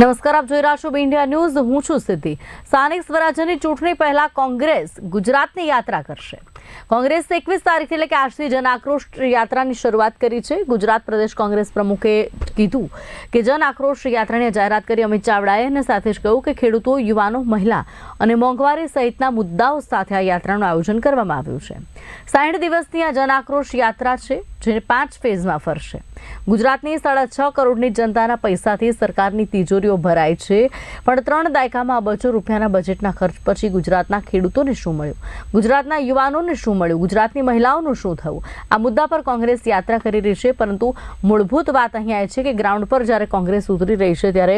નમસ્કાર, આપ જોઈ રહ્યા છો ઇન્ડિયા ન્યૂઝ. હું છું સિદ્ધિ. સ્થાનિક સ્વરાજ્યની ચૂંટણી પહેલા કોંગ્રેસ ગુજરાતની યાત્રા કરશે. કોંગ્રેસે એકવીસ તારીખ એટલે કે આજથી જન આક્રોશ યાત્રાની શરૂઆત કરી છે. ગુજરાત પ્રદેશ કોંગ્રેસ પ્રમુખે કીધું કે જન આક્રોશ યાત્રાની જાહેરાત કરી અમિત ચાવડાએ અને સાથે જ કહ્યું કે ખેડૂતો, યુવાનો, મહિલા અને મોંઘવારી સહિતના મુદ્દાઓ સાથે આ યાત્રાનું આયોજન કરવામાં આવ્યું છે. સાઠ દિવસની આ જન આક્રોશ યાત્રા છે. જે પાંચ ફેઝમાં ફરશે. ગુજરાતની સાડા છ કરોડની જનતાના પૈસાથી સરકારની તિજોરીઓ ભરાય છે. પણ ત્રણ દાયકામાં અબજો રૂપિયાના બજેટના ખર્ચ પછી ગુજરાતના ખેડૂતોને શું મળ્યું? ગુજરાતના યુવાનોને શું મળ્યું? ગુજરાતની મહિલાઓનું શું થયું? આ મુદ્દા પર કોંગ્રેસ યાત્રા કરી રહી છે, પરંતુ મૂળભૂત વાત અહીંયા એ છે કે ગ્રાઉન્ડ પર જ્યારે કોંગ્રેસ ઉતરી રહી છે, ત્યારે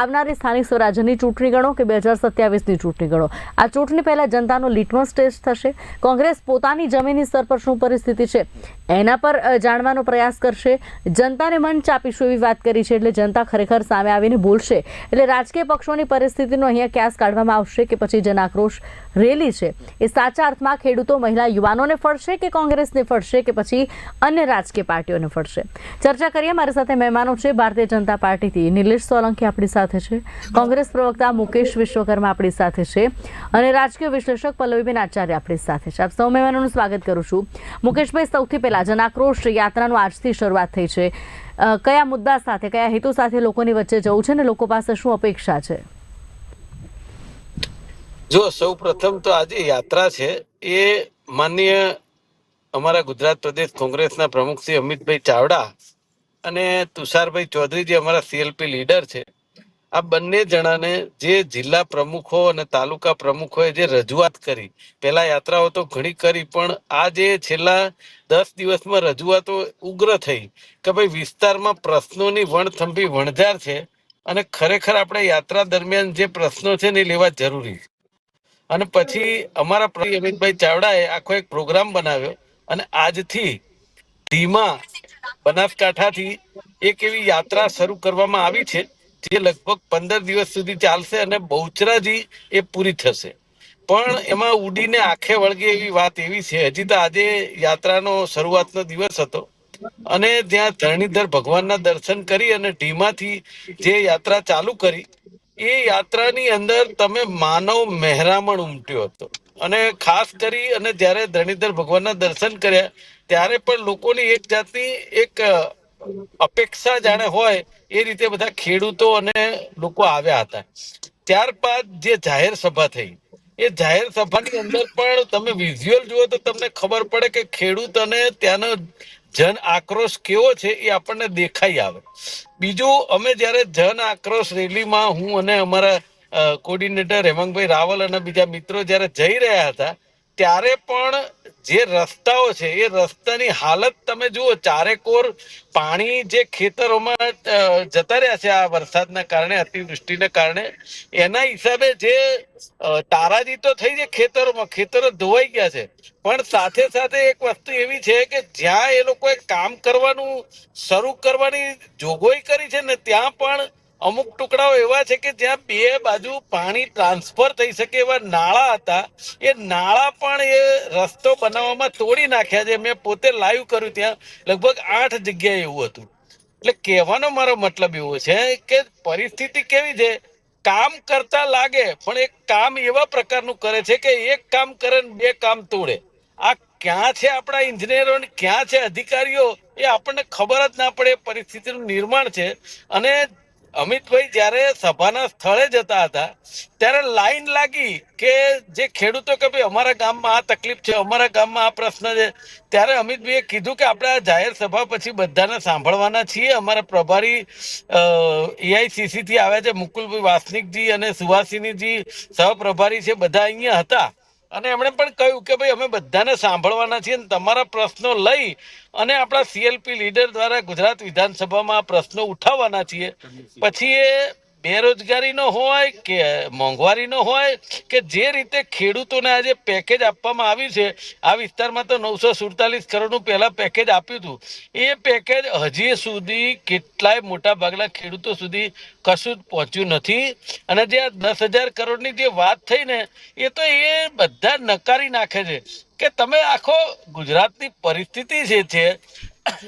આવનારી સ્થાનિક સ્વરાજ્યની ચૂંટણી ગણો કે બે હજાર સત્યાવીસની ચૂંટણી ગણો? આ ચૂંટણી પહેલાં જનતાનો લીટમસ ટેસ્ટ થશે. કોંગ્રેસ પોતાની જમીની સ્તર પર શું પરિસ્થિતિ છે? એના પર અ, જાણવાનો પ્રયાસ કરશે. જનતાને મન ચાપીશું એવી વાત કરી છે એટલે જનતા ખરેખર સામે આવીને બોલશે. એટલે રાજકીય પક્ષોની પરિસ્થિતિનો અહીંયા ક્યાસ કાઢવામાં આવશે કે પછી જન આક્રોશ રેલી છે? એ સાચા અર્થમાં ખેડૂતો મહિલા યુવાનોને ફળશે કે કોંગ્રેસને ફળશે કે પછી અન્ય રાજકીય પાર્ટીઓને ફળશે ચર્ચા કરીએ. મારી સાથે મહેમાનો છે ભારતીય જનતા પાર્ટીથી નિલેશ સોલંકી આપણી સાથે છે. કોંગ્રેસ પ્રવક્તા મુકેશ વિશ્વકર્મા આપણી સાથે છે. અને રાજકીય વિશ્લેષક પલ્લવીબેન આચાર્ય આપણી સાથે છે. આપ સૌ મહેમાનોનું સ્વાગત કરું છું. મુકેશભાઈ સૌથી પહેલાં જનાક્રોશ યાત્રાનું આજથી શરૂઆત થઈ છે. કયા મુદ્દા સાથે, કયા હેતુ સાથે લોકોની વચ્ચે જવું છે ને લોકો પાસે શું અપેક્ષા છે? જો સૌ પ્રથમ તો આજે યાત્રા છે, એ માન્ય અમારા ગુજરાત પ્રદેશ કોંગ્રેસના પ્રમુખ શ્રી અમિતભાઈ ચાવડા અને તુષારભાઈ ચૌધરી જે અમારા સીએલપી લીડર છે આ બંને જણાને જે જિલ્લા પ્રમુખો અને તાલુકા પ્રમુખોએ જે રજૂઆત કરી, પહેલા યાત્રાઓ તો ઘણી કરી, પણ આ જે છેલ્લા દસ દિવસમાં રજૂઆતો ઉગ્ર થઈ કે ભાઈ વિસ્તારમાં પ્રશ્નોની વણથંભી વણઝાર છે અને ખરેખર આપણે યાત્રા દરમિયાન જે પ્રશ્નો છે ને લેવા જરૂરી અને પછી અમારા અમિતભાઈ ચાવડાએ આખો એક પ્રોગ્રામ બનાવ્યો અને આજથી ધીમા બનાસકાંઠાથી એક એવી યાત્રા શરૂ કરવામાં આવી છે. જે લગભગ પંદર દિવસ સુધી ચાલશે અને બહુચરાજી એ પૂરી થશે. પણ એમાં ઉડીને આંખે વળગે એવી વાત એવી છે, હજી તો આજે યાત્રાનો શરૂઆતનો દિવસ હતો અને ત્યાં ધરણીધર ભગવાનના દર્શન કરી અને ઢીમાથી જે યાત્રા ચાલુ કરી, એ યાત્રાની અંદર તમે માનવ મહેરામણ ઉમટ્યો હતો. અને ખાસ કરી અને જ્યારે ધરણીધર ભગવાનના દર્શન કર્યા, ત્યારે પણ લોકોની એક જાતની એક અપેક્ષા જાણે હોય એ રીતે બધા ખેડૂતો અને લોકો આવ્યા હતા. ત્યારબાદ જે જાહેર સભા થઈ, એ જાહેર સભાની અંદર પણ તમે વિઝ્યુઅલ જુઓ તો તમને ખબર પડે કે ખેડૂત અને ત્યાંનો જન આક્રોશ કેવો છે એ આપણને દેખાઈ આવે. બીજું, અમે જ્યારે જન આક્રોશ રેલીમાં હું અને અમારા કોર્ડિનેટર હેમંગભાઈ રાવલ અને બીજા મિત્રો જ્યારે જઈ રહ્યા હતા ત્યારે પણ જે રસ્તાઓ છે, એ રસ્તાની હાલત તમે જુઓ ચારેકોર પાણી જે ખેતરોમાં જતા રહ્યા છે આ વરસાદના કારણે, અતિવૃષ્ટિને કારણે, એના હિસાબે જે તારાજી તો થઈ છે ખેતરોમાં, ખેતરો ધોવાઈ ગયા છે. પણ સાથે સાથે એક વસ્તુ એવી છે કે જ્યાં એ લોકોએ કામ કરવાનું, શરૂ કરવાની જોગવાઈ કરી છે ને ત્યાં પણ અમુક ટુકડાઓ એવા છે કે જ્યાં બે બાજુ પાણી ટ્રાન્સફર થઈ શકે એવા નાળા હતા. એ નાળા પણ એ રસ્તો બનાવવામાં તોડી નાખ્યા છે. મેં પોતે લાઈવ કર્યું ત્યાં. લગભગ આઠ જગ્યાએ એવું હતું. એટલે કહેવાનો મારો મતલબ એવો છે કે પરિસ્થિતિ કેવી છે? કામ કરતા લાગે, પણ એક કામ એવા પ્રકારનું કરે છે કે એક કામ કરે ને બે કામ તોડે. આ ક્યાં છે આપણા ઇન્જિનિયરો ક્યાં છે અધિકારીઓ? એ આપણને ખબર જ ના પડે. પરિસ્થિતિનું નિર્માણ છે. અને અમિતભાઈ જ્યારે સભાના સ્થળે જતા હતા, ત્યારે લાઈન લાગી કે જે ખેડૂતો કે ભાઈ અમારા ગામમાં આ તકલીફ છે, અમારા ગામમાં આ પ્રશ્ન છે, ત્યારે અમિતભાઈએ કીધું કે આપણે આ જાહેર સભા પછી બધાને સાંભળવાના છીએ. અમારા પ્રભારી એઆઈસીસીથી આવ્યા છે, મુકુલભાઈ વાસનિકજી અને સુવાસિનીજી સહપ્રભારી છે, બધા અહીંયા હતા. અને એમણે પણ કહ્યું કે ભાઈ, અમે બધાને સાંભળવાના છીએ અને તમારા પ્રશ્નો લઈ અને આપણા સીએલપી લીડર દ્વારા ગુજરાત વિધાનસભામાં આ પ્રશ્નો ઉઠાવવાના છીએ. પછી એ બેરોજગારીનો હોય કે મોંઘવારીનો હોય કે જે રીતે ખેડૂતોને આજે પેકેજ આપવામાં આવ્યું છે, આ વિસ્તારમાં તો નવસો સુડતાલીસ કરોડનું પહેલાં પેકેજ આપ્યું હતું. એ પેકેજ હજી સુધી કેટલાય મોટા ભાગના ખેડૂતો સુધી કશું જ પહોંચ્યું નથી. અને જે દસ હજાર કરોડની જે વાત થઈ ને, એ તો એ બધા નકારી નાખે છે. કે તમે આખો ગુજરાતની પરિસ્થિતિ જે છે,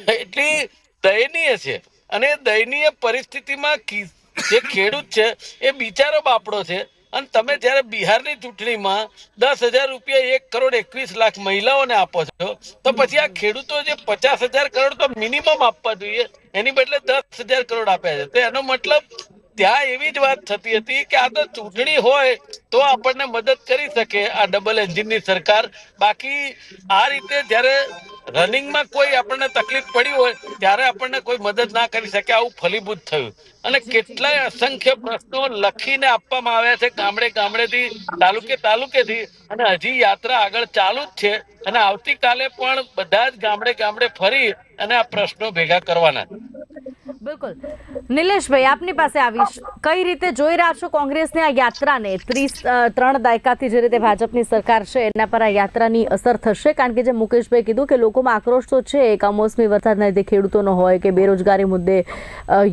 એટલી દયનીય છે. અને દયનીય પરિસ્થિતિમાં જે ખેડૂત છે, એ બિચારો બાપડો છે. અને તમે જ્યારે બિહારની ચૂંટણીમાં દસ હજાર રૂપિયા એક કરોડ એકવીસ લાખ મહિલાઓને આપો છો, તો પછી આ ખેડૂતો જે પચાસ હજાર કરોડ તો મિનિમમ આપવા જોઈએ. એની બદલે દસ હજાર કરોડ આપ્યા છે. તો એનો મતલબ ત્યાં એવી જ વાત થતી હતી કે આ તો ચૂંટણી હોય તો આપણને મદદ કરી શકે આ ડબલ એન્જિનની સરકાર. બાકી આ રીતે જ્યારે રનિંગમાં કોઈ આપણને તકલીફ પડી હોય ત્યારે આપણને કોઈ મદદ ના કરી શકે આવું ફલીભૂત થયું. અને કેટલાય અસંખ્ય પ્રશ્નો લખીને આપવામાં આવ્યા છે ગામડે ગામડેથી, તાલુકે તાલુકેથી. અને હજી યાત્રા આગળ ચાલુ જ છે અને આવતીકાલે પણ બધા જ ગામડે ગામડે ફરી અને આ પ્રશ્નો ભેગા કરવાના. બિલકુલ. નિલેશભાઈ, આપની પાસે આવીશ કઈ રીતે જોઈ રહ્યા છો કોંગ્રેસની આ યાત્રાને? ત્રીસ ત્રણ દાયકાથી જે રીતે ભાજપની સરકાર છે, એના પર આ યાત્રાની અસર થશે? કારણ કે જે મુકેશભાઈ કીધું કે લોકોમાં આક્રોશ તો છે કમોસમી વરસાદના લીધે ખેડૂતોનો હોય કે બેરોજગારી મુદ્દે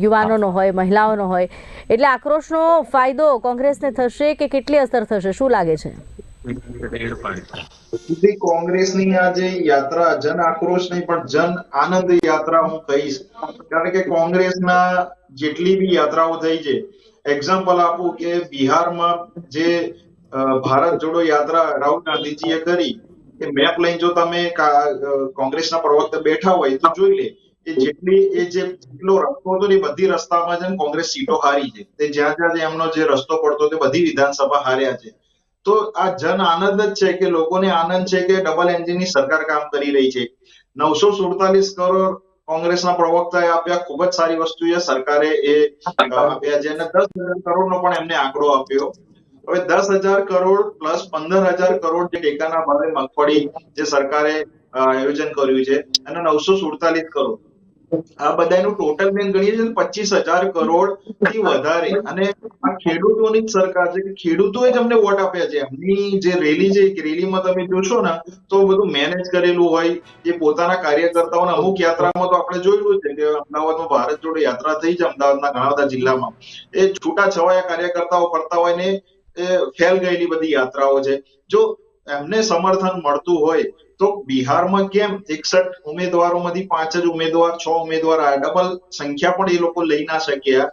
યુવાનોનો હોય, મહિલાઓનો હોય, એટલે આક્રોશનો ફાયદો કોંગ્રેસને થશે કે કેટલી અસર થશે? શું લાગે છે? સુધી કોંગ્રેસની આ જે યાત્રા, જન આક્રોશ નહીં પણ જન આનંદ યાત્રા હું કહીશ. કારણ કે કોંગ્રેસના જેટલી બી યાત્રાઓ થઈ છે એક્ઝામ્પલ આપું કે બિહારમાં જે ભારત જોડો યાત્રા રાહુલ ગાંધીજીએ કરી, એ મેપ લઈને જો તમે કોંગ્રેસના પ્રવક્તા બેઠા હોય તો જોઈ લે કે જેટલી એ જે, જેટલો રસ્તો હતો એ બધી રસ્તામાં છે કોંગ્રેસ સીટો હારી છે. તે જ્યાં જ્યાં એમનો જે રસ્તો પડતો તે બધી વિધાનસભા હાર્યા છે. તો આ જન આનંદ જ છે કે લોકોને આનંદ છે કે ડબલ એન્જિનની સરકાર કામ કરી રહી છે. નવસો સુડતાલીસ કરોડ કોંગ્રેસના પ્રવક્તાએ આપ્યા, ખૂબ જ સારી વસ્તુ છે. સરકારે એ આપ્યા છે દસ હજાર કરોડનો પણ એમને આંકડો આપ્યો. હવે દસ હજાર કરોડ પ્લસ પંદર હજાર કરોડ જે ટેકાના ભાવે મગફળી જે સરકારે આયોજન કર્યું છે અને નવસો સુડતાલીસ કરોડ. આ બધાનું ટોટલ બેન ગણીએ છીએ પચીસ હજાર કરોડથી વધારે. અને આ ખેડૂતોની સરકાર છે કે ખેડૂતોએ જ અમને વોટ આપ્યા છે. એમની જે રેલી છે, એક રેલીમાં તમે જોશો ને, તો બધું મેનેજ કરેલું હોય, એ પોતાના કાર્યકર્તાઓને અમુક યાત્રામાં તો આપણે જોયેલું છે કે અમદાવાદમાં ભારત જોડે યાત્રા થઈ છે, અમદાવાદના ઘણા બધા જિલ્લામાં. એ છૂટા છવાયા કાર્યકર્તાઓ કરતા હોય ને ફેલ ગયેલી બધી યાત્રાઓ છે. જો એમને સમર્થન મળતું હોય તો બિહારમાં કેમ એકસઠ ઉમેદવારોમાંથી પાંચ જ ઉમેદવાર, છ ઉમેદવાર આ ડબલ સંખ્યા પણ એ લોકો લઈ ના શક્યા.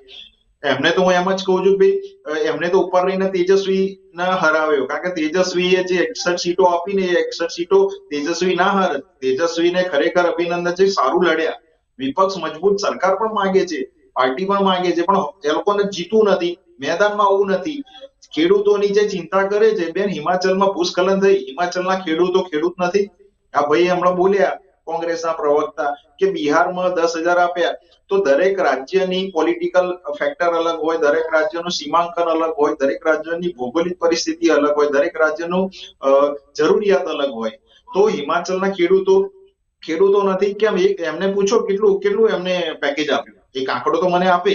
એમને તો હું એમ જ કહું છું ભાઈ એમને તો ઉપર રહીને તેજસ્વી ના હરાવ્યો. કારણ કે તેજસ્વીએ જે એકસઠ સીટો આપીને એ એકસઠ સીટો તેજસ્વી ના હાર, તેજસ્વીને ખરેખર અભિનંદન છે, સારું લડ્યા. વિપક્ષ મજબૂત સરકાર પણ માંગે છે, પાર્ટી પણ માંગે છે, પણ એ લોકોને જીતવું નથી, મેદાનમાં આવવું નથી. ખેડૂતોની જે ચિંતા કરે છે, બેન, હિમાચલમાં ભૂસ્ખલન થઈ, હિમાચલના ખેડૂતો ખેડૂત નથી. આ ભાઈ હમણાં બોલ્યા, કોંગ્રેસના પ્રવક્તા, કે બિહારમાં દસ હજાર આપ્યા. તો દરેક રાજ્યની પોલિટિકલ ફેક્ટર અલગ હોય, દરેક રાજ્યનું સીમાંકન અલગ હોય, દરેક રાજ્યની ભૌગોલિક પરિસ્થિતિ અલગ હોય, દરેક રાજ્યનું જરૂરિયાત અલગ હોય. તો હિમાચલના ખેડૂતો ખેડૂતો નથી, કેમ? એમને પૂછો, કેટલું કેટલું એમને પેકેજ આપ્યું? એક આંકડો તો મને આપે.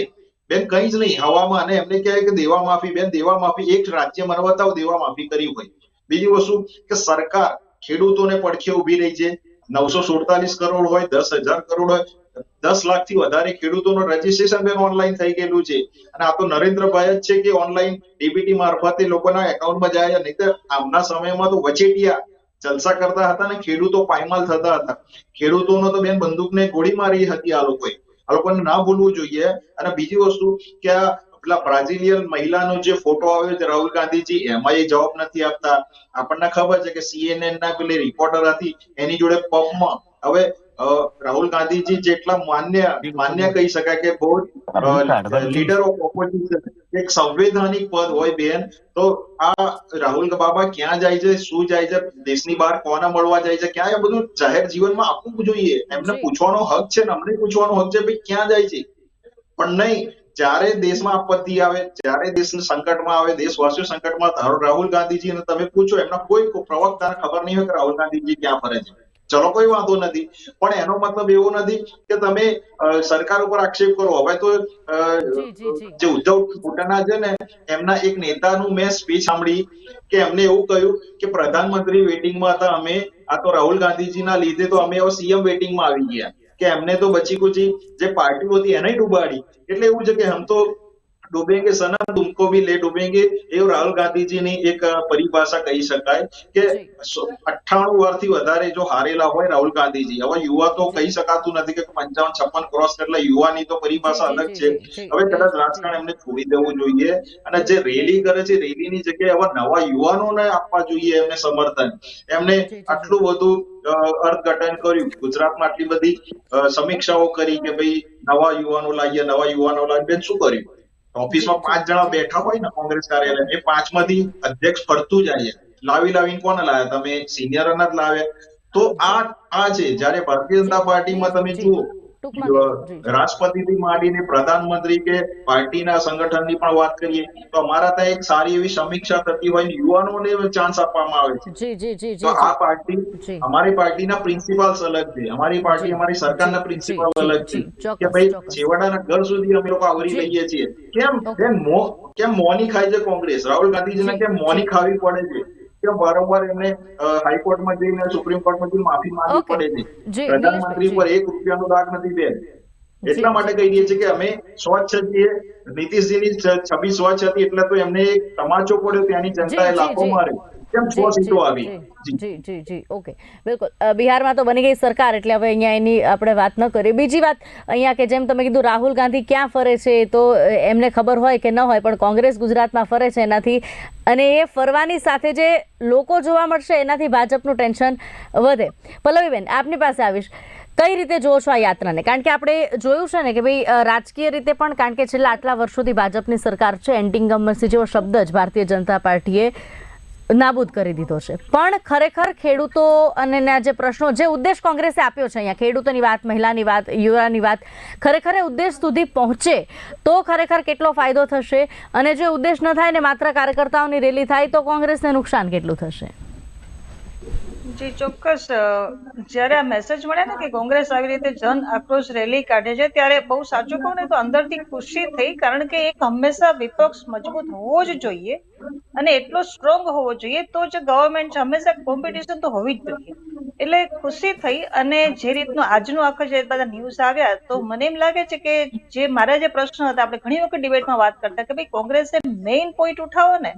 બેન, કઈ જ નહીં. હવામાં અને એમને કહેવાય કે દેવા માફી. બેન, દેવા માફી એક રાજ્ય મને બતાવો દેવા માફી કરી હોય બીજી વસ્તુ કે સરકાર ખેડૂતોને પડખે ઊભી રહી છે. નવસો સુડતાલીસ કરોડ હોય, દસ હજાર કરોડ હોય, દસ લાખથી વધારે ખેડૂતોનું રજીસ્ટ્રેશન બેન ઓનલાઈન થઈ ગયેલું છે. અને આ તો નરેન્દ્રભાઈ જ છે કે ઓનલાઈન ડીબીટી મારફતે લોકોના એકાઉન્ટમાં જાય નહીં તો આમના સમયમાં તો વચેટિયા જલસા કરતા હતા ને ખેડૂતો પાયમાલ થતા હતા. ખેડૂતોનો તો બેન બંદૂકને ગોળી મારી હતી આ લોકોએ. આ લોકોને ના ભૂલવું જોઈએ. અને બીજી વસ્તુ, કે આ પેલા બ્રાઝિલિયન મહિલાનો જે ફોટો આવ્યો છે રાહુલ ગાંધીજી, એમાં એ જવાબ નથી આપતા. આપણને ખબર છે કે સીએનએન ના પેલી રિપોર્ટર હતી, એની જોડે પબમાં હવે રાહુલ ગાંધીજી જેટલા માન્ય માન્ય કહી શકાય કે બહુ લીડર ઓફ ઓપોઝિશન એક સંવૈધાનિક પદ હોય બેન તો આ રાહુલ બાબા ક્યાં જાય છે શું જાય છે દેશની બહાર કોને મળવા જાય છે ક્યાં એ બધું જાહેર જીવનમાં આપવું જોઈએ. એમને પૂછવાનો હક છે ને અમને પૂછવાનો હક છે ભાઈ ક્યાં જાય છે? પણ નહીં જ્યારે દેશમાં આપત્તિ આવે જ્યારે દેશ સંકટમાં આવે દેશવાસીઓ સંકટમાં ધારો રાહુલ ગાંધીજી ને તમે પૂછો એમના કોઈ પ્રવક્તાને ખબર નહીં હોય કે રાહુલ ગાંધીજી ક્યાં ફરે છે. ચલો કોઈ વાંધો નથી. પણ એનો મતલબ એવો નથી કે તમે સરકાર ઉપર આક્ષેપ કરો. હવે તો. જે ઉદ્ધવ પોતાના છે ને એમના એક નેતાનું મેં સ્પીચ સાંભળી કે એમને એવું કહ્યું કે પ્રધાનમંત્રી વેટિંગમાં હતા અમે આ તો રાહુલ ગાંધીજીના લીધે તો અમે હવે સીએમ વેટિંગમાં આવી ગયા. કે એમને તો બચી કુચી જે પાર્ટીઓ હતી એને ડૂબાડી. એટલે એવું છે કે આમ તો ડૂબેંગે સનમ તુમકો ભી લે ડૂબેંગે. એવું રાહુલ ગાંધીજીની એક પરિભાષા કહી શકાય કે. અઠ્ઠાણું વર્ષથી વધારે જો હારેલા હોય રાહુલ ગાંધીજી. હવે યુવા તો કહી શકાતું નથી કે પંચાવન છપ્પન ક્રોસ એટલે યુવાની તો પરિભાષા અલગ છે. હવે કદાચ રાજકારણ એમને છોડી દેવું જોઈએ. અને જે રેલી કરે છે રેલીની જગ્યાએ હવે નવા યુવાનોને આપવા જોઈએ એમને સમર્થન. એમને. આટલું બધું અર્થઘટન કર્યું. ગુજરાતમાં આટલી બધી સમીક્ષાઓ કરી કે ભાઈ નવા યુવાનો લાવીએ નવા યુવાનો લાવીએ. શું કર્યું? ઓફિસમાં પાંચ જણા બેઠા હોય ને કોંગ્રેસ કાર્યાલય એ પાંચમાંથી અધ્યક્ષ ફરતું જાય. લાવી લાવીને કોને લાવ્યા તમે સિનિયર જ લાવ્યા તો આ આ છે જ્યારે ભારતીય જનતા પાર્ટીમાં તમે જુઓ. રાષ્ટ્રપતિથી માંડીને પ્રધાનમંત્રી કે પાર્ટીના સંગઠનની પણ વાત કરીએ તો અમારા ત્યાં એક સારી એવી સમીક્ષા થતી હોય યુવાનોને ચાન્સ આપવામાં આવે છે. તો આ પાર્ટી અમારી પાર્ટીના પ્રિન્સિપાલ્સ અલગ છે. અમારી પાર્ટી અમારી સરકારના પ્રિન્સિપાલ અલગ છે કે ભાઈ. છેવાડાના ઘર સુધી અમે લોકો આવરી લઈએ છીએ. કેમ? કેમ મો કેમ મોની ખાય છે કોંગ્રેસ? રાહુલ ગાંધીજીને કેમ મોની ખાવી પડે છે? કેમ વારંવાર એમને હાઈકોર્ટમાં જઈને સુપ્રીમ કોર્ટમાં જઈને માફી માંગવી પડે છે પ્રધાનમંત્રી પર એક રૂપિયાનો દાગ નથી બેન. એટલા માટે કહી દઈએ છીએ કે અમે સ્વચ્છ છીએ નીતિશજીની છબી સ્વચ્છ હતી એટલે તો એમને એક તમાચો પડ્યો ત્યાંની જનતાએ લાખો માર્યો. કેમ છો સીટો આવી? જી, જી. જી ઓકે. બિલકુલ. બિહારમાં તો બની ગઈ સરકાર એટલે હવે અહીંયા એની આપણે વાત ન કરીએ. બીજી વાત અહીંયા કે જેમ તમે કીધું રાહુલ ગાંધી ક્યાં ફરે છે તો એમને ખબર હોય કે ન હોય પણ કોંગ્રેસ ગુજરાતમાં ફરે છે એનાથી. અને એ ફરવાની સાથે જે લોકો જોવા મળશે એનાથી ભાજપનું ટેન્શન વધે. પલ્લવીબેન આપની પાસે આવીશ. કઈ રીતે જોવો છો આ યાત્રાને? કારણ કે આપણે જોયું છે ને કે ભાઈ રાજકીય રીતે પણ કારણ કે છેલ્લા આટલા વર્ષોથી ભાજપની સરકાર છે એન્ટિંગ એન્ટિંગમસી જેવો શબ્દ જ ભારતીય જનતા પાર્ટીએ નાબૂદ કરી દીધો છે. પણ ખરેખર ખેડૂતો અને જે પ્રશ્નો, જે ઉદ્દેશ કોંગ્રેસે આપ્યો છે અહીંયા, ખેડૂતોની વાત, મહિલાની વાત, યુવાની વાત, ખરેખર એ ઉદ્દેશ સુધી પહોંચે તો ખરેખર કેટલો ફાયદો થશે? અને જો ઉદ્દેશ ન થાય ને માત્ર કાર્યકર્તાઓની રેલી થાય તો કોંગ્રેસને નુકસાન કેટલું થશે? જી, ચોક્કસ જ્યારે આ મેસેજ મળ્યા ને કે કોંગ્રેસ આવી રીતે જન આક્રોશ રેલી કાઢે છે, ત્યારે બહુ સાચું કહું ને તો અંદરથી ખુશી થઈ, કારણ કે એક હંમેશા વિપક્ષ મજબૂત હોવો જ જોઈએ અને એટલો સ્ટ્રોંગ હોવો જોઈએ, તો જ ગવર્મેન્ટ હંમેશા કોમ્પિટિશન તો હોવી જ જોઈએ. એટલે ખુશી થઈ અને જે રીતનું આજનું આખો જે બધા ન્યૂઝ આવ્યા, તો મને એમ લાગે છે કે જે મારા જે પ્રશ્ન હતા, આપણે ઘણી વખત ડિબેટમાં વાત કરતા કે ભાઈ કોંગ્રેસે મેઇન પોઈન્ટ ઉઠાવો ને,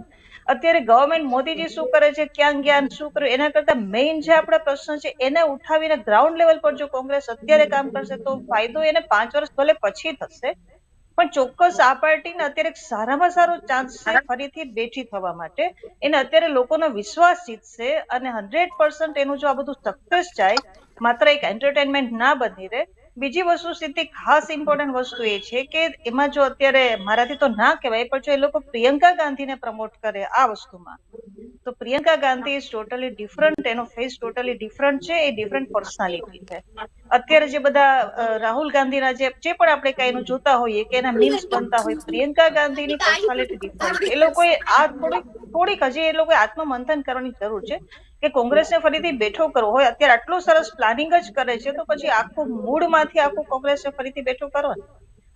અત્યારે ગવર્મેન્ટ મોદીજી શું કરે છે, ક્યાં ગયા શું કર્યું, એના કરતા મેઇન જે આપણા પ્રશ્ન છે, એને ઉઠાવીને ગ્રાઉન્ડ લેવલ પર જો કોંગ્રેસ અત્યારે કામ કરશે, તો ફાયદો એને પાંચ વર્ષ ભલે પછી થશે પણ ચોક્કસ આ પાર્ટીને અત્યારે એક સારામાં સારો ચાન્સ છે ફરીથી બેઠી થવા માટે. એને અત્યારે લોકોનો વિશ્વાસ જીતશે અને હંડ્રેડ પર્સન્ટ એનું જો આ બધું સક્સેસ જાય માત્ર એક એન્ટરટેનમેન્ટ ના બની રહે. બીજી વસ્તુ સીધી ખાસ ઇમ્પોર્ટન્ટ વસ્તુ એ છે કે એમાં જો અત્યારે મારાથી તો ના કહેવાય પણ જો એ લોકો પ્રિયંકા ગાંધીને પ્રમોટ કરે આ વસ્તુમાં તો Priyanka Gandhi is totally different એનો ફેસ ટોટલી ડિફરન્ટ છે, એ ડિફરન્ટ પર્સનાલિટી છે. અત્યારે જે બધા રાહુલ ગાંધીના જે જે પણ આપણે કઈ એનું જોતા હોઈએ કે એના મીમ્સ બનતા હોય, પ્રિયંકા ગાંધીની પર્સનાલિટી ડિફરન્ટ એ લોકોએ આ થોડીક થોડીક હજી એ લોકોએ આત્મમંથન કરવાની જરૂર છે કે કોંગ્રેસને ફરીથી બેઠો કરવો હોય. અત્યારે આટલું સરસ પ્લાનિંગ જ કરે છે, તો પછી આખું મૂળમાંથી આખું કોંગ્રેસને ફરીથી બેઠો કરો ને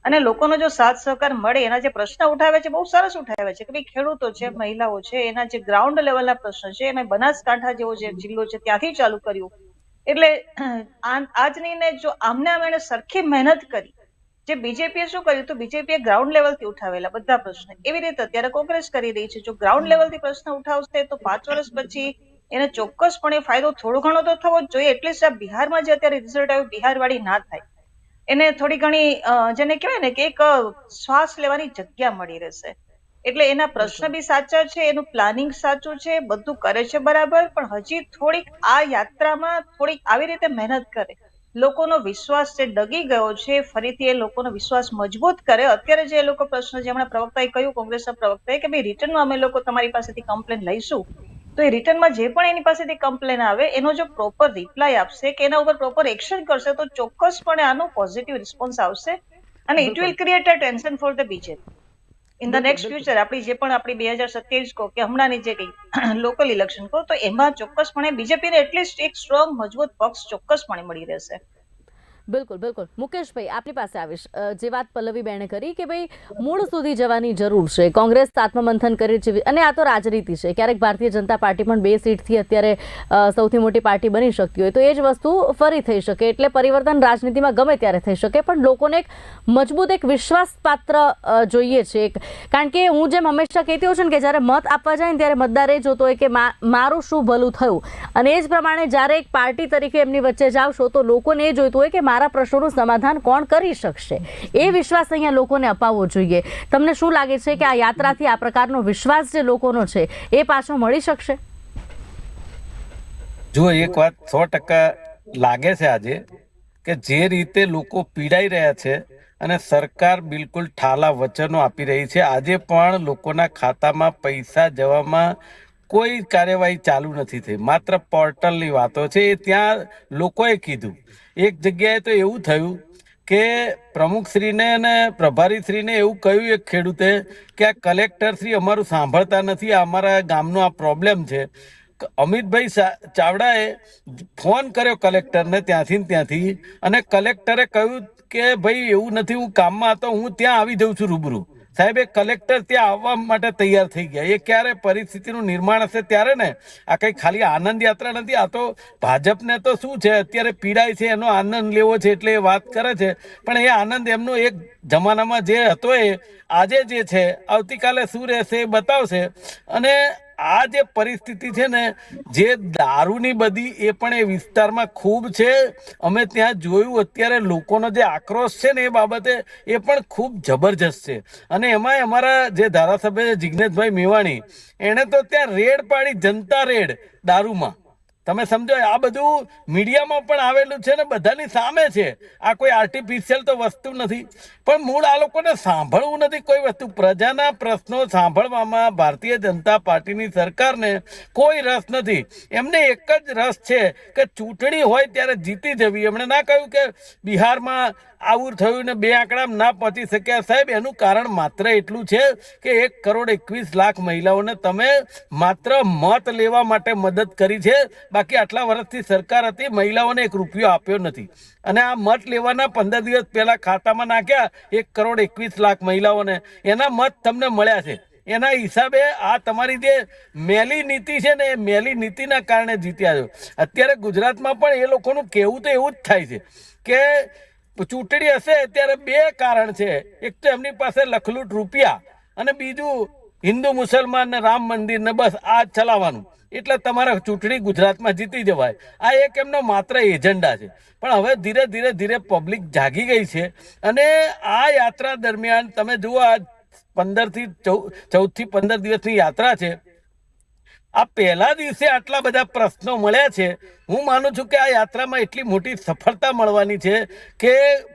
અને લોકોનો જો સાથ સહકાર મળે, એના જે પ્રશ્ન ઉઠાવે છે, બહુ સરસ ઉઠાવે છે કે ભાઈ ખેડૂતો છે, મહિલાઓ છે, એના જે ગ્રાઉન્ડ લેવલના પ્રશ્ન છે એમાં બનાસકાંઠા જેવો જે જિલ્લો છે ત્યાંથી ચાલુ કર્યું. એટલે આજની ને જો આમને આમ એને સરખી મહેનત કરી, જે બીજેપીએ શું કર્યું તો બીજેપીએ ગ્રાઉન્ડ લેવલથી ઉઠાવેલા બધા પ્રશ્ન. એવી રીતે અત્યારે કોંગ્રેસ કરી રહી છે. જો ગ્રાઉન્ડ લેવલથી પ્રશ્ન ઉઠાવશે તો પાંચ વર્ષ પછી એને ચોક્કસપણે ફાયદો થોડો ઘણો તો થવો જ જોઈએ. એટલીસ્ટ આ બિહારમાં જે અત્યારે રિઝલ્ટ આવ્યું બિહાર વાળી ના થાય. એને થોડી ઘણી જેને કહેવાય ને કે એક શ્વાસ લેવાની જગ્યા મળી રહેશે. એટલે એના પ્રશ્ન બી સાચા છે એનું પ્લાનિંગ સાચું છે બધું કરે છે બરાબર પણ હજી થોડીક આ યાત્રામાં થોડીક આવી રીતે મહેનત કરે. લોકોનો વિશ્વાસ જે ડગી ગયો છે ફરીથી એ લોકોનો વિશ્વાસ મજબૂત કરે અત્યારે જે એ લોકો પ્રશ્ન જે હમણાં પ્રવક્તાએ કહ્યું કોંગ્રેસના પ્રવક્તાએ કે ભાઈ રિટર્નમાં અમે લોકો તમારી પાસેથી કમ્પ્લેન લઈશું. તો એ રિટર્નમાં જે પણ એની પાસેથી કમ્પ્લેન આવે એનો જો પ્રોપર રિપ્લાય આપશે કે એના ઉપર પ્રોપર એક્શન કરશે તો ચોક્કસપણે આનો પોઝિટિવ રિસ્પોન્સ આવશે અને it will create a tension for the BJP. In the next future આપણી જે પણ આપણી બે હજાર સત્યાવીસ કહો કે હમણાંની જે કંઈ લોકલ ઇલેક્શન કહો તો એમાં ચોક્કસપણે બીજેપીને એટલીસ્ટ એક સ્ટ્રોંગ મજબૂત પક્ષ ચોક્કસપણે મળી રહેશે. બિલકુલ બિલકુલ. મુકેશભાઈ આપની પાસે આવીશ. જે વાત પલ્લવીબેને કરી કે ભાઈ, મૂળ સુધી જવાની જરૂર છે. કોંગ્રેસ આત્મમંથન કરી છે. અને આ તો રાજનીતિ છે. ક્યારેક ભારતીય જનતા પાર્ટી પણ બે સીટથી અત્યારે સૌથી મોટી પાર્ટી બની શકતી હોય. તો એ જ વસ્તુ ફરી થઈ શકે. એટલે પરિવર્તન રાજનીતિમાં ગમે ત્યારે થઈ શકે, પણ લોકોને એક મજબૂત, એક વિશ્વાસપાત્ર જોઈએ છે એક. કારણ કે હું જેમ હંમેશા કહેતી હોઉં છું કે જ્યારે મત આપવા જાય ને ત્યારે મતદાર એ જોતો હોય કે મારું શું ભલું થયું? અને એ જ પ્રમાણે જ્યારે એક પાર્ટી તરીકે એમની વચ્ચે જાવશો તો લોકોને એ જોઈતું હોય કે મારા પ્રશ્નોનું સમાધાન કોણ કરી શકશે? એ વિશ્વાસ અહીંયા લોકોને અપાવવો જોઈએ. તમને શું લાગે છે કે આ યાત્રાથી આ પ્રકારનો વિશ્વાસ જે લોકોનો છે, એ પાછો મળી શકશે? જો એક વાત સો ટકા લાગે છે આજે કે જે રીતે લોકો પીડાઈ રહ્યા છે અને સરકાર બિલકુલ ઠાલા વચનો આપી રહી છે, આજે પણ લોકોના ખાતામાં પૈસા જવામાં કોઈ કાર્યવાહી ચાલુ નથી થઈ. માત્ર પોર્ટલની વાતો છે, એ ત્યાં લોકોએ કીધું. એક જગ્યાએ તો એવું થયું કે પ્રમુખશ્રીને અને પ્રભારીશ્રીને એવું કહ્યું એક ખેડૂતે કે આ કલેક્ટરશ્રી અમારું સાંભળતા નથી અમારા ગામનો આ પ્રોબ્લેમ છે. અમિતભાઈ ચાવડાએ ફોન કર્યો કલેક્ટરને ત્યાંથી ત્યાંથી અને કલેક્ટરે કહ્યું કે ભાઈ એવું નથી, હું કામમાં હતો, હું ત્યાં આવી જઉં છું રૂબરૂ. સાહેબ, એ કલેક્ટર ત્યાં આવવા માટે તૈયાર થઈ ગયા. એ ક્યારે પરિસ્થિતિનું નિર્માણ હશે ત્યારે ને? આ કંઈ ખાલી આનંદ યાત્રા નથી? આ તો ભાજપને તો શું છે? અત્યારે પીડાય છે, એનો આનંદ લેવો છે એટલે એ વાત કરે છે. પણ એ આનંદ એમનો એક જમાનામાં જે હતો એ આજે જે છે, આવતીકાલે શું રહેશે એ બતાવશે. અને આ જે પરિસ્થિતિ છે ને, જે દારૂની બધી એ પણ એ વિસ્તારમાં ખૂબ છે. અમે ત્યાં જોયું, અત્યારે લોકોનો જે આક્રોશ છે ને એ બાબતે એ પણ ખૂબ જબરજસ્ત છે. અને એમાંય અમારા જે ધારાસભ્ય જિજ્ઞેશભાઈ મેવાણી, એણે તો ત્યાં રેડ પાડી જનતા રેડ દારૂમાં. તમે સમજો, આ બધું મીડિયામાં પણ આવેલું છે ને, બધાની સામે છે. આ કોઈ આર્ટિફિશિયલ તો વસ્તુ નથી. પણ મૂળ આ લોકોને સાંભળવું નથી. કોઈ વસ્તુ, પ્રજાના પ્રશ્નો સાંભળવામાં ભારતીય જનતા પાર્ટીની સરકારને કોઈ રસ નથી. એમને એક જ રસ છે કે ચૂંટણી હોય ત્યારે જીતી જવી. એમણે ના કહ્યું કે બિહારમાં આવું થયું ને બે આંકડા ના પહોંચી શક્યા. સાહેબ, એનું કારણ માત્ર એટલું છે કે એક કરોડ એકવીસ લાખ મહિલાઓને તમે માત્ર મત લેવા માટે મદદ કરી છે. બાકી આટલા વર્ષથી સરકાર હતી, મહિલાઓને એક રૂપિયો આપ્યો નથી. અને આ મત લેવાના પંદર દિવસ પહેલાં ખાતામાં નાખ્યા, એક કરોડ એકવીસ લાખ મહિલાઓને. એના મત તમને મળ્યા છે. એના હિસાબે આ તમારી જે મેલી નીતિ છે ને, એ મેલી નીતિના કારણે જીત્યા છો. અત્યારે ગુજરાતમાં પણ એ લોકોનું કહેવું તો એવું જ થાય છે કે ચૂંટણી હશે ત્યારે બે કારણ છે. એક તો એમની પાસે લખલૂટ રૂપિયા અને બીજું હિન્દુ મુસલમાન ને રામ મંદિર ને બસ આ ચલાવવાનું. એટલે તમારે ચૂંટણી ગુજરાતમાં જીતી જવાય. આ એક એમનો માત્ર એજન્ડા છે. પણ હવે ધીરે ધીરે ધીરે પબ્લિક જાગી ગઈ છે અને આ યાત્રા દરમિયાન તમે જુઓ આ પંદરથી ચૌદ, ચૌદથી પંદર દિવસની યાત્રા છે. આ પહેલા દિવસે આટલા બધા પ્રશ્નો મળ્યા છે. હું માનું છું કે આ યાત્રામાં એટલી મોટી સફળતા મળવાની છે કે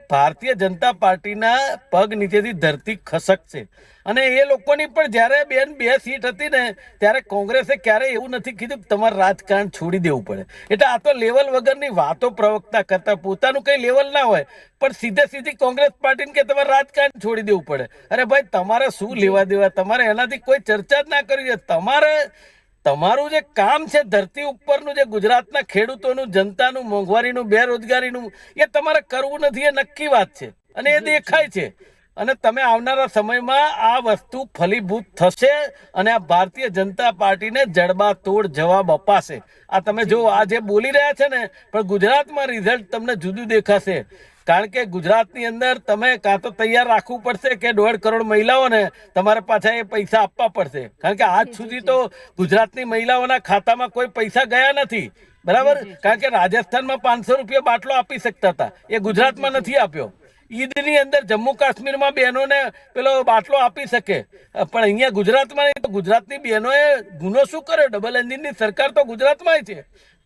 ભારતીય જનતા પાર્ટીના પગ નીચેથી ધરતી ખસકશે. અને એ લોકોની પણ જ્યારે બેન બે સીટ હતી ને ત્યારે કોંગ્રેસે ક્યારેય એવું નથી કીધું કે તમારે રાજકારણ છોડી દેવું પડે. એટલે આ તો લેવલ વગરની વાતો પ્રવક્તા કરતા પોતાનું કંઈ લેવલ ના હોય પણ સીધે સીધી કોંગ્રેસ પાર્ટીને કે તમારે રાજકારણ છોડી દેવું પડે. અરે ભાઈ તમારે શું લેવા દેવા? તમારે એનાથી કોઈ ચર્ચા જ ના કરવી તમારે તમારું જે કામ છે ધરતી ઉપરનું જે ગુજરાતના ખેડૂતોનું, જનતાનું, મોંઘવારીનું, બેરોજગારીનું, એ તમારે કરવું નથી, એ નક્કી વાત છે. અને એ દેખાય છે. અને તમે આવનારા સમયમાં આ વસ્તુ ફલીભૂત થશે અને આ ભારતીય જનતા પાર્ટીને જડબાતોડ જવાબ અપાશે. આ તમે જો આ જે બોલી રહ્યા છે ને, પણ ગુજરાતમાં રિઝલ્ટ તમને જુદું દેખાશે. કારણ કે ગુજરાતની અંદર તમે કાં તો તૈયાર રાખવું પડશે કે દોઢ કરોડ મહિલાઓને તમારે પાછા એ પૈસા આપવા પડશે. કારણ કે આજ સુધી તો ગુજરાતની મહિલાઓના ખાતામાં કોઈ પૈસા ગયા નથી. બરાબર? કારણ કે રાજસ્થાનમાં પાંચસો રૂપિયા બાટલો આપી શકતા હતા. એ ગુજરાતમાં નથી આપ્યો. ઈદની અંદર જમ્મુ કાશ્મીરમાં બહેનોને પેલો બાટલો આપી શકે. પણ અહીંયા ગુજરાતમાં ગુજરાતની બહેનોએ ગુનો શું કર્યો? ડબલ એન્જિનની સરકાર તો ગુજરાતમાં છે.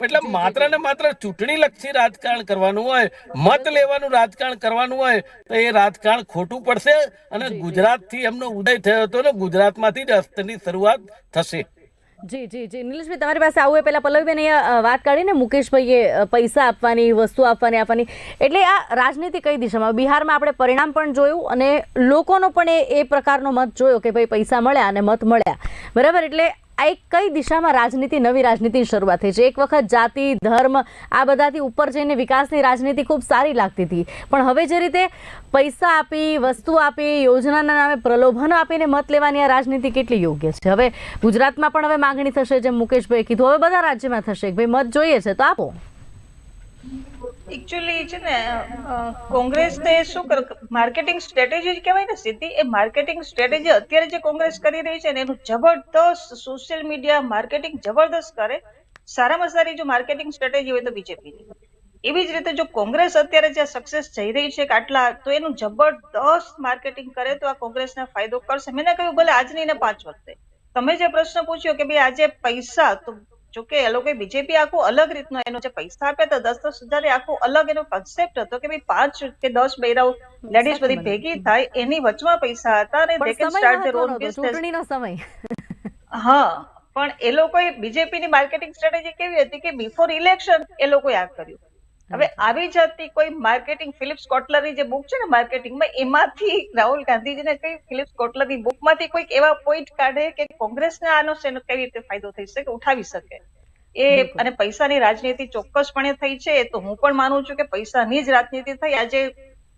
એટલે માત્ર ને માત્ર ચૂંટણી લક્ષી રાજકારણ કરવાનું હોય મત લેવાનું રાજકારણ કરવાનું હોય તો એ રાજકારણ ખોટું પડશે અને ગુજરાતથી એમનો ઉદય થયો હતો ને ગુજરાતમાંથી જ અસ્તની શરૂઆત થશે. જી જી જી. નીલેશભાઈ તમારી પાસે આવું એ પહેલાં પલ્લવીબેન અહીંયા વાત કાઢીને મુકેશભાઈએ પૈસા આપવાની વસ્તુ આપવાની આપવાની. એટલે આ રાજનીતિ કઈ દિશામાં? બિહારમાં આપણે પરિણામ પણ જોયું અને લોકોનો પણ એ એ પ્રકારનો મત જોયો કે ભાઈ પૈસા મળ્યા અને મત મળ્યા. બરાબર? એટલે આ એક કઈ દિશામાં રાજનીતિ, નવી રાજનીતિની શરૂઆત થઈ છે? એક વખત જાતિ, ધર્મ, આ બધાથી ઉપર જઈને વિકાસની રાજનીતિ ખૂબ સારી લાગતી હતી. પણ હવે જે રીતે પૈસા આપી, વસ્તુ આપી, યોજનાના નામે પ્રલોભન આપીને મત લેવાની આ રાજનીતિ કેટલી યોગ્ય છે? હવે ગુજરાતમાં પણ હવે માગણી થશે, જેમ મુકેશભાઈ કીધું. હવે બધા રાજ્યમાં થશે કે ભાઈ મત જોઈએ છે, તો આપો. એકચ્યુઅલી છે ને કોંગ્રેસ તે શું કર, માર્કેટિંગ સ્ટ્રેટેજી કહેવાય ને સિદ્ધિ એ માર્કેટિંગ સ્ટ્રેટેજી અત્યારે જે કોંગ્રેસ કરી રહી છે ને, એનું જબરદસ્ત સોશિયલ મીડિયા માર્કેટિંગ જબરદસ્ત કરે. સારામાં સારી જો માર્કેટિંગ સ્ટ્રેટેજી હોય તો બીજેપીની. એવી જ રીતે જો કોંગ્રેસ અત્યારે જે સક્સેસ જઈ રહી છે આટલા તો એનું જબરદસ્ત માર્કેટિંગ કરે તો આ કોંગ્રેસને ફાયદો કરશે. મેં કહ્યું, ભલે આજની ને પાંચ વખતે. તમે જે પ્રશ્ન પૂછ્યો કે ભાઈ આજે પૈસા, તો જો કે એ લોકો બીજેપી આખું અલગ રીતનો એનો જે પૈસા આપ્યા હતા દસ દસ હજાર આખું અલગ એનો કન્સેપ્ટ હતો કે ભાઈ પાંચ કે દસ બૈરાઓ લેડીઝ બધી ભેગી થાય એની વચમાં પૈસા હતા અને they can start their own. ચૂંટણીનો સમય. હા પણ એ લોકોએ બીજેપીની માર્કેટિંગ સ્ટ્રેટેજી કેવી હતી કે બિફોર ઇલેક્શન એ લોકોએ આ કર્યું. હવે આવી જાતની કોઈ માર્કેટિંગ ફિલિપ્સ કોટલરની જે બુક છે ને માર્કેટિંગમાં એમાંથી રાહુલ ગાંધીજીને કઈ ફિલિપ્સ કોટલરની બુકમાંથી કોઈક એવા પોઈન્ટ કાઢે કે કોંગ્રેસને આનો શેનો કેવી રીતે ફાયદો થઈ શકે ઉઠાવી શકે? એ અને પૈસાની રાજનીતિ ચોક્કસપણે થઈ છે તો હું પણ માનું છું કે પૈસાની જ રાજનીતિ થઈ. આજે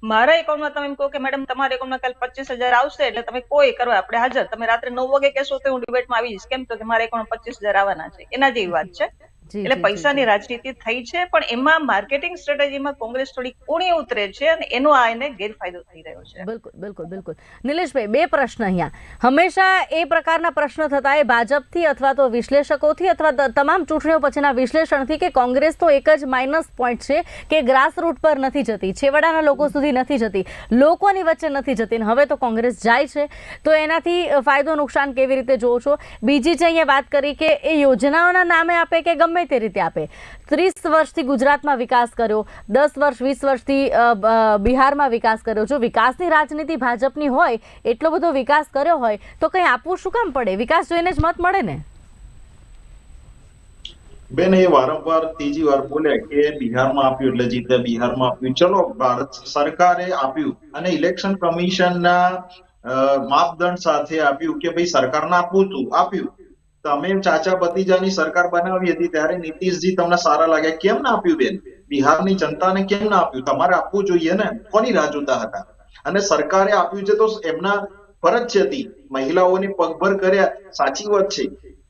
મારા એકાઉન્ટમાં તમે એમ કહો કે મેડમ તમારા એકાઉન્ટમાં કાલે પચીસ હજાર આવશે એટલે તમે કોઈ કરો આપણે હાજર. તમે રાત્રે નવ વાગે કહેશો તો હું ડિબેટમાં આવી જઈશ. કેમ તો કે મારા એકાઉન્ટમાં પચીસ હજાર આવવાના છે. એના જેવી વાત છે. એટલે પૈસાની રાજનીતિ થઈ છે પણ એમાં માર્કેટિંગ સ્ટ્રેટેજીમાં કોંગ્રેસ થોડી ઊણી ઉતરે છે અને એનો આ એને ગેરફાયદો થઈ રહ્યો છે. બિલકુલ બિલકુલ બિલકુલ. નિલેશભાઈ બે પ્રશ્ન અહીંયા. હંમેશા એ પ્રકારના પ્રશ્નો થતા એ ભાજપથી અથવા તો વિશ્લેષકોથી અથવા તમામ ચૂંટણીઓ પછીના વિશ્લેષણથી કે કોંગ્રેસ તો એક જ માઇનસ પોઈન્ટ છે કે ગ્રાસ રૂટ પર નથી જતી છેવાડાના લોકો સુધી નથી જતી લોકોની વચ્ચે નથી જતી ને હવે તો કોંગ્રેસ જાય છે. તો એનાથી ફાયદો નુકસાન કેવી રીતે જોવો છો? બીજી જે અહીંયા વાત કરી કે એ યોજનાઓના નામે આપે કે ગમે તે રીતે આપે. ત્રીસ વર્ષથી ગુજરાતમાં વિકાસ કર્યો, દસ વર્ષ, વીસ વર્ષથી બિહારમાં વિકાસ કર્યો. જો વિકાસની રાજનીતિ ભાજપની હોય, એટલો બધો વિકાસ કર્યો હોય, તો કંઈ આપવું શું કામ પડે? વિકાસ જોઈને જ મત મળે ને? બેન, એ વારંવાર ત્રીજી વાર બોલ્યા કે બિહારમાં આપ્યું એટલે જીતે, બિહારમાં આપ્યું. ચલો, ભારત સરકારે આપ્યું અને ઇલેક્શન કમિશનના માપદંડ સાથે આપ્યું કે ભાઈ સરકારને આપવું હતું આપ્યું. તમે ચાચા ભતીજાની સરકાર બનાવી હતી ત્યારે નીતિશજી તમને સારા લાગ્યા. કેમ ના આપ્યું બેન? બિહારની જનતાને કેમ ના આપ્યું? તમારે આપવું જોઈએ ને? કોની રાહ હતા? અને સરકારે આપ્યું છે તો એમના ફરજ હતી મહિલાઓને પગભર કર્યા. સાચી વાત છે.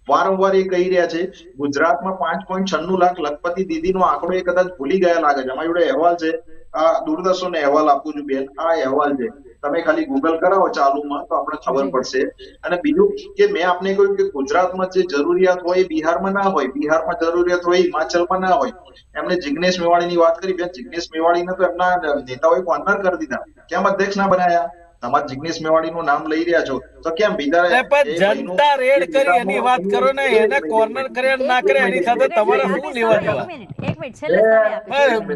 વારંવાર એ કહી રહ્યા છે, ગુજરાતમાં પાંચ પોઈન્ટ છન્નું લાખ લખપતિ દીદીનો આંકડો એ કદાચ ભૂલી ગયા લાગે છે. અમારી જોડે અહેવાલ છે. આ દૂરદર્શનને અહેવાલ આપું છું બેન. આ અહેવાલ છે. તમે ખાલી ગૂગલ કરાવો ચાલુમાં તો આપણે ખબર પડશે. અને બીજું કે મેં આપને કહ્યું કે ગુજરાતમાં જે જરૂરિયાત હોય એ બિહારમાં ના હોય. બિહારમાં જરૂરિયાત હોય હિમાચલમાં ના હોય. એમને જિગ્નેશ મેવાણીની વાત કરી. બેન જિગ્નેશ મેવાણીને તો એમના નેતાઓએ કોર્નર કરી દીધા. કેમ અધ્યક્ષ ના બનાયા? તમારે જિગ્નેશ મેવાણીનું નામ લઈ રહ્યા છો તો કેમ બીજા પણ જનતા રેડ કરી એની વાત કરો ને એને કોર્નર કરે ના કરે એની સાથે તમારે શું લેવા દેવા?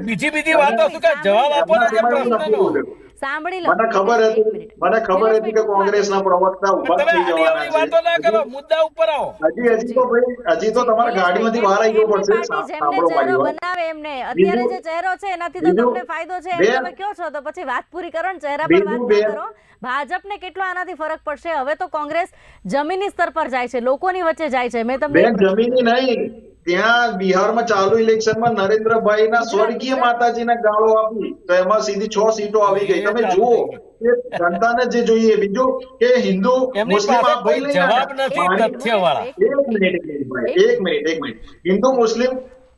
બીજી બીજી વાતો શું કે જવાબ આપો ને પ્રશ્નનો. સાંભળી લો મને ખબર હતી મને ખબર હતી કે કોંગ્રેસના પ્રવક્તા ઊભા થઈ જવાના છે. વાતો ના કરો મુદ્દા ઉપર આવો. હજી હજી તો ભાઈ હજી તો તમારે ગાડીમાંથી બહાર આવી ગયો પડશે. જેમને ચહેરો બનાવે એમને અત્યારે જે ચહેરો છે એનાથી તો તમને ફાયદો છે એમ તમે કહો છો તો પછી વાત પૂરી કરો ને ચહેરા પર વાત ના કરો. ભાજપને કેટલો આનાથી ફરક પડશે? હવે તો કોંગ્રેસ જમીની સ્તર પર જાય છે લોકોની વચ્ચે જાય છે. મેં તમને જમીની નહીં. ત્યાં બિહારમાં ચાલુ ઇલેક્શનમાં નરેન્દ્રભાઈના સ્વર્ગીય માતાજીને ગાળો આપી તો એમાં સીધી છ સીટો આવી ગઈ. તમે જુઓ કે જનતાને જે જોઈએ બીજું કે હિન્દુ મુસ્લિમ આ ભાઈ કોઈ જવાબ નથી મારી- તથ્યવાળા. એક મિનિટ એક મિનિટ એક મિનિટ હિન્દુ મુસ્લિમ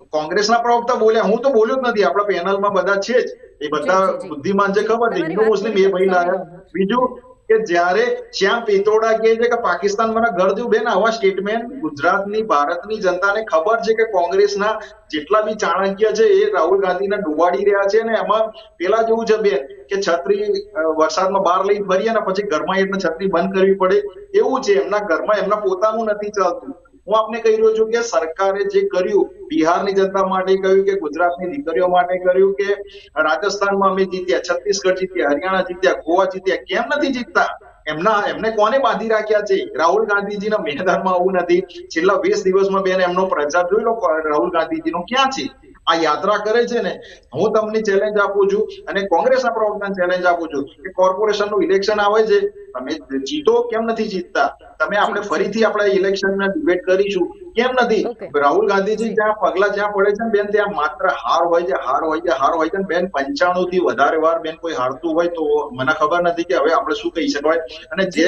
કોંગ્રેસના પ્રવક્તા બોલ્યા હું તો બોલ્યો જ નથી. આપણા પેનલમાં બધા છે જ. એ બધા. બુદ્ધિમાન છે ખબર છે. હિન્દુ મુસ્લિમ એ ભાઈ લાયા. બીજું કે જ્યારે શ્યામ પિત્રોડા કહે છે કે પાકિસ્તાન મને ઘર બેન, આવા સ્ટેટમેન્ટ ગુજરાતની, ભારતની જનતાને ખબર છે કે કોંગ્રેસના જેટલા બી ચાણક્ય છે એ રાહુલ ગાંધીને ડુબાડી રહ્યા છે ને એમાં પેલા જેવું છે બેન કે છત્રી વરસાદમાં બહાર લઈને ફરીએ ને પછી ઘરમાં એટલે છત્રી બંધ કરવી પડે એવું છે. એમના ઘરમાં એમના પોતાનું નથી ચાલતું. હું આપને કહી રહ્યો છું કે સરકારે જે કર્યું, બિહારની જનતા માટે કહ્યું કે ગુજરાતની દીકરીઓ માટે કર્યું કે રાજસ્થાનમાં અમે જીત્યા, છત્તીસગઢ જીત્યા, હરિયાણા જીત્યા, ગોવા જીત્યા, કેમ નથી જીતતા? એમના, એમને કોને બાંધી રાખ્યા છે? રાહુલ ગાંધીજીના મેદાનમાં આવું નથી. છેલ્લા વીસ દિવસમાં બેન એમનો પ્રચાર જોઈ લો, રાહુલ ગાંધીજીનો ક્યાં છે? આ યાત્રા કરે છે ને? હું તમને ચેલેન્જ આપું છું અને કોંગ્રેસના પ્રવક્તાને ચેલેન્જ આપું છું કે કોર્પોરેશનનું ઇલેક્શન આવે છે. તમે જીતો કેમ નથી જીતતા? તમે આપણે ફરીથી આપણે ઇલેક્શન ડિબેટ કરીશું. કેમ નથી? રાહુલ ગાંધીજી જ્યાં પગલા જ્યાં પડે છે બેન ત્યાં માત્ર હાર હોય છે હાર હોય છે હાર હોય છે બેન પંચાણું થી વધારે વાર બેન કોઈ હારતું હોય તો મને ખબર નથી કે હવે આપણે શું કહી શકાય. અને જે.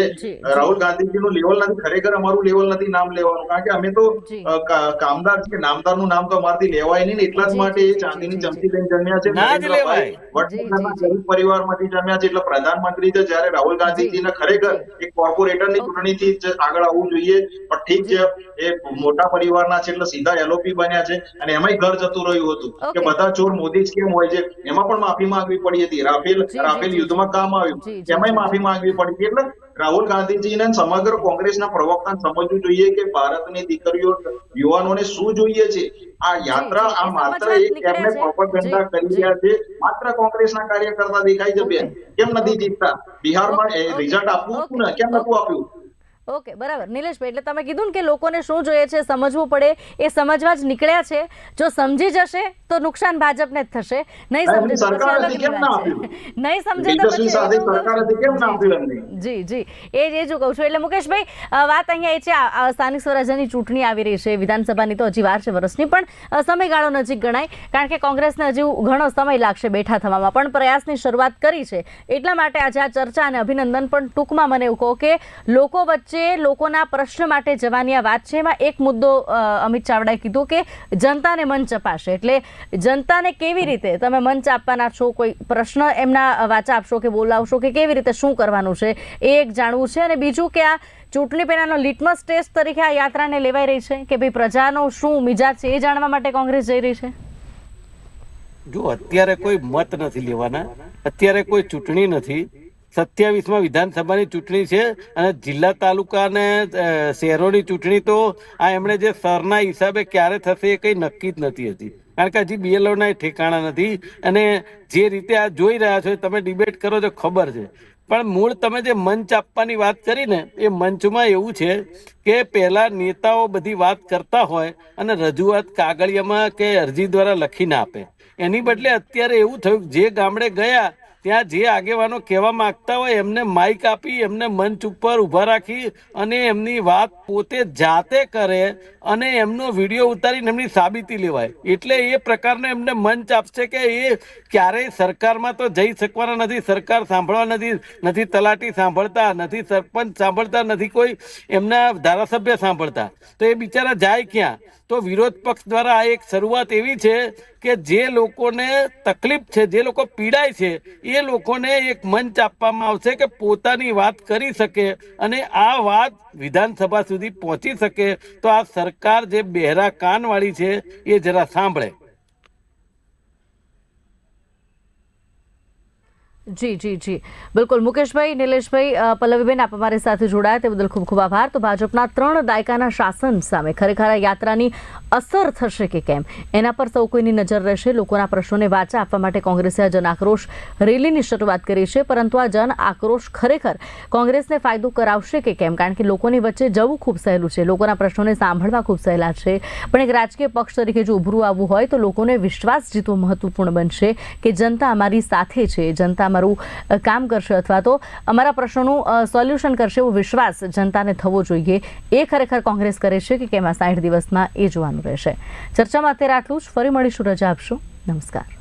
રાહુલ ગાંધીજીનું લેવલ નથી ખરેખર અમારું લેવલ નથી નામ લેવાનું. કારણ કે અમે તો કામદાર છીએ નામદારનું નામ તો અમારથી લેવાય નહીં એટલા જ માટે એ ચાંદીની. ચમચી લઈને જન્મ્યા છે. ના જ નરેન્દ્રભાઈ લેવાય. વડનગરના જી, જી, ગરીબ પરિવારમાંથી જન્મ્યા છે એટલે પ્રધાનમંત્રી છે જયારે રાહુલ ગાંધીજીને ખરેખર એક કોર્પોરેટરની ચૂંટણીથી આગળ આવવું જોઈએ. પણ ઠીક છે એ મોટા પરિવારના છે એટલે સીધા એલઓપી બન્યા છે અને એમાંય ઘર જતું રહ્યું હતું. કે બધા ચોર મોદી જ કેમ હોય છે? એમાં પણ માફી માંગવી પડી હતી. રાફેલ રાફેલ યુદ્ધમાં કામ આવ્યું. એમાંય માફી માંગવી પડી હતી. એટલે રાહુલ ગાંધીજીને સમગ્ર કોંગ્રેસના પ્રવક્તાને સમજવું જોઈએ કે ભારતની દીકરીઓ યુવાનોને શું જોઈએ છે? આ યાત્રા આ માત્ર એક એમને પ્રોપરગંડા કરી રહ્યા છે. માત્ર કોંગ્રેસના કાર્યકર્તા દેખાય છે બેન. કેમ નથી જીતતા? બિહારમાં રિઝલ્ટ આપવું હતું ને? કેમ નતું આપ્યું? ઓકે બરાબર. નિલેશભાઈ એટલે તમે કીધું ને કે લોકોને શું જોઈએ છે સમજવું પડે. એ સમજવા જ નીકળ્યા છે. જો સમજી જશે તો નુકસાન ભાજપને જ થશે. નહીં સમજે તો પછી? નહીં સમજે તો પછી? જી જી. એ જ એ જ કહું છું. એટલે મુકેશભાઈ વાત અહીંયા એ છે સ્થાનિક સ્વરાજ્યની ચૂંટણી આવી રહી છે. વિધાનસભાની તો હજી વાર છે વર્ષની પણ સમયગાળો નજીક ગણાય. કારણ કે કોંગ્રેસને હજુ ઘણો સમય લાગશે બેઠા થવામાં પણ પ્રયાસની શરૂઆત કરી છે. એટલા માટે આજે આ ચર્ચા અને અભિનંદન પણ ટૂંકમાં મને એવું કહો કે લોકો વચ્ચે લોકોના પ્રશ્ન માટે જવાની આ વાત છે, એમાં એક મુદ્દો અમિત ચાવડાએ કીધો કે જનતાને મંચ અપાશે. એટલે જનતાને કેવી રીતે તમે મંચ આપવાના છો, કોઈ પ્રશ્ન એમના વાચા આપશો કે બોલાવશો કે કેવી રીતે શું કરવાનું છે, એ એક જાણવું છે. અને બીજું કે આ ચૂંટણી પહેલાંનો લિટમસ ટેસ્ટ તરીકે આ યાત્રાને લેવાઈ રહી છે કે ભાઈ પ્રજાનો શું મિજાજ છે, એ જાણવા માટે કોંગ્રેસ જઈ રહી છે? જો અત્યારે કોઈ મત નથી લેવાના, અત્યારે કોઈ ચૂંટણી નથી સત્યાવીસમાં વિધાનસભાની ચૂંટણી છે અને જિલ્લા તાલુકા અને શહેરોની ચૂંટણી તો આ એમણે જે સરના હિસાબે ક્યારે થશે એ કંઈ નક્કી જ નથી હતી કારણ કે હજી બીએલઓના ઠેકાણા નથી અને જે રીતે આ જોઈ રહ્યા છો તમે ડિબેટ કરો છો ખબર છે. પણ મૂળ તમે જે મંચ આપવાની વાત કરી ને, એ મંચમાં એવું છે કે પહેલા નેતાઓ બધી વાત કરતા હોય અને રજૂઆત કાગળિયામાં કે અરજી દ્વારા લખીને આપે. એની બદલે અત્યારે એવું થયું જે ગામડે ગયા ત્યાં જે આગેવાનો કહેવા માંગતા હોય એમને માઇક આપી, એમને મંચ ઉપર ઊભા રાખી અને એમની વાત પોતે જાતે કરે અને એમનો વીડિયો ઉતારીને એમની સાબિતી લેવાય. એટલે એ પ્રકારનો એમને મંચ આપશે કે એ ક્યારેય સરકારમાં તો જઈ શકવાના નથી, સરકાર સાંભળવા નથી નથી તલાટી સાંભળતા, નથી સરપંચ સાંભળતા, નથી કોઈ એમના ધારાસભ્ય સાંભળતા. તો એ બિચારા જાય ક્યાં? તો વિરોધ પક્ષ દ્વારા આ એક શરૂઆત એવી છે કે જે લોકોને તકલીફ છે, જે લોકો પીડાય છે, એ લોકોને એક મંચ આપવામાં આવશે કે પોતાની વાત કરી શકે અને આ વાત વિધાનસભા સુધી પહોંચી શકે. તો આ સરકાર જે બહેરા કાનવાળી છે, એ જરા સાંભળે. જી જી જી. બિલકુલ. મુકેશભાઈ, નિલેશભાઈ પલ્લવીબેન, આપ અમારી સાથે જોડાયા. તે બદલ ખૂબ ખૂબ આભાર. તો ભાજપના ત્રણ દાયકાના શાસન સામે ખરેખર યાત્રાની અસર થશે કે કેમ? એના પર સૌ કોઈની નજર રહેશે. લોકોના પ્રશ્નોને વાચા આપવા માટે કોંગ્રેસે આ જન આક્રોશ રેલીની શરૂઆત કરી છે. પરંતુ આ જન આક્રોશ ખરેખર કોંગ્રેસને ફાયદો કરાવશે કે કેમ? કારણ કે લોકોની વચ્ચે જવું ખૂબ સહેલું છે. લોકોના પ્રશ્નોને સાંભળવા ખૂબ સહેલા છે. પણ એક રાજકીય પક્ષ તરીકે જો ઉભરું આવવું હોય તો લોકોને વિશ્વાસ જીતવો મહત્વપૂર્ણ બનશે કે જનતા અમારી સાથે છે. જનતા અમારું અ, કામ કરશે અથવા તો અમારા પ્રશ્નોનું સોલ્યુશન કરશે એવો વિશ્વાસ જનતાને થવો જોઈએ. એ ખરેખર કોંગ્રેસ કરે છે કે કેમ સાઠ દિવસમાં એ જોવાનું રહેશે. ચર્ચામાં અત્યારે આટલું જ. ફરી મળીશું. રજા આપશો. નમસ્કાર.